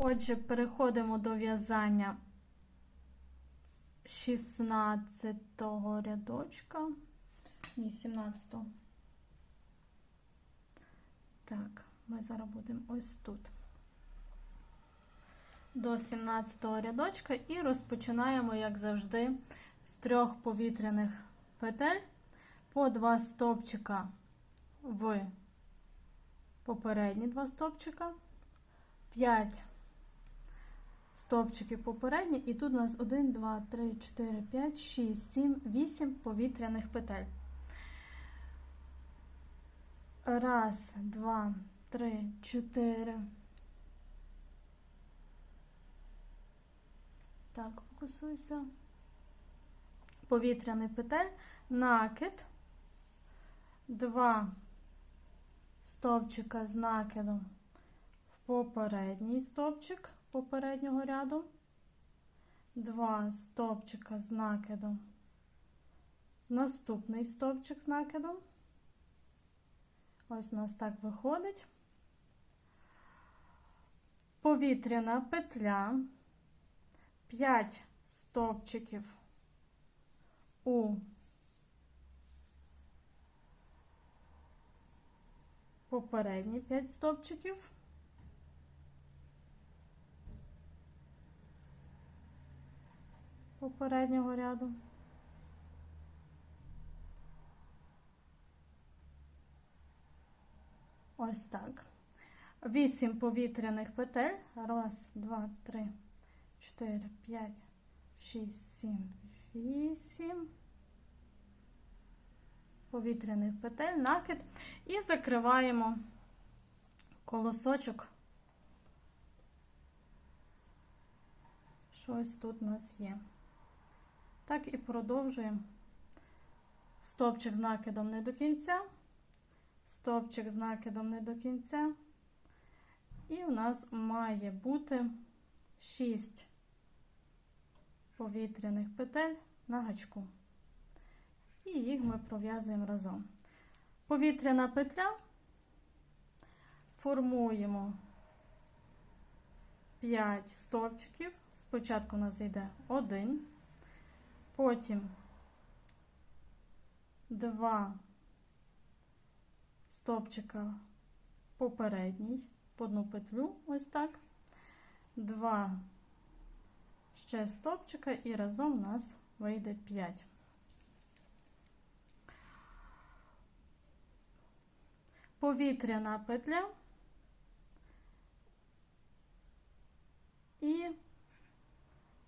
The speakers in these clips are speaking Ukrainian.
Отже, переходимо до в'язання 16 рядочка. Ні, 17-го. Так, ми зараз будемо ось тут. До 17-го рядочка і розпочинаємо, як завжди, з трьох повітряних петель по два стовпчика в попередні два стовпчика, 5 стовпчиків попередні, і тут у нас 1, 2, 3, 4, 5, 6, 7, 8 повітряних петель. Раз, два, три, чотири. Так, фокусуйся. Повітряний петель, накид, два стовпчика з накидом в попередній стовпчик попереднього ряду, два стовпчика з накидом, наступний стовпчик з накидом. Ось у нас так виходить. Повітряна петля, 5 стовпчиків у попередні 5 стовпчиків. Попереднього ряду. Ось так. Вісім повітряних петель. Раз, два, три, чотири, п'ять, шість, сім, вісім. Повітряних петель, накид. І закриваємо колосочок. Щось тут у нас є. Так і продовжуємо. Стопчик з накидом не до кінця стовпчик з накидом не до кінця. І у нас має бути 6 повітряних петель на гачку. І їх ми пров'язуємо разом. Повітряна петля формуємо 5 стовпчиків. Спочатку у нас йде 1, потім 2 стовпчика попередній, по одну петлю, ось так, два ще стовпчика, і разом у нас вийде 5. Повітряна петля і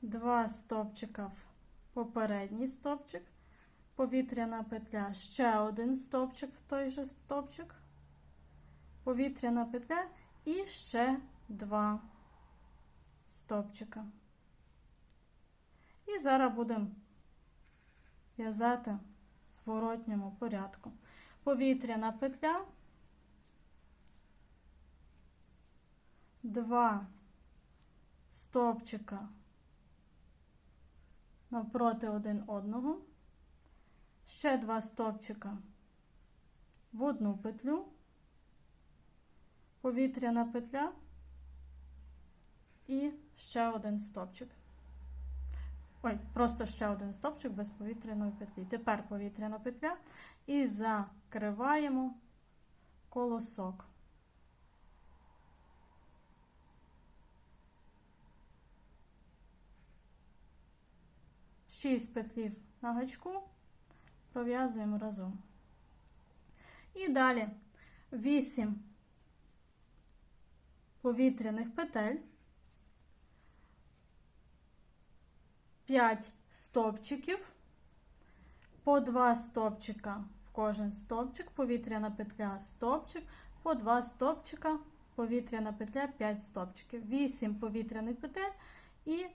два стовпчика в попередній стовпчик повітряна петля, ще один стовпчик в той же стовпчик, повітряна петля і ще два стовпчика. І зараз будемо в'язати в зворотньому порядку. Повітряна петля, два стовпчика навпроти один одного ще два стовпчика в одну петлю, повітряна петля і ще один стовпчик. Ой, просто ще один стовпчик без повітряної петлі. Тепер повітряна петля і закриваємо колосок. Шість петлів на гачку пров'язуємо разом. І далі. 8 повітряних петель, 5 стовпчиків, по 2 стовпчика в кожен стовпчик, повітряна петля, стовпчик, по 2 стовпчика, повітряна петля, 5 стовпчиків, 8 повітряних петель і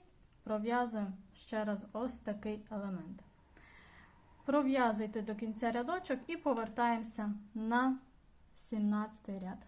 пров'язуємо ще раз ось такий елемент. Пров'язуйте до кінця рядочок і повертаємося на 17 ряд.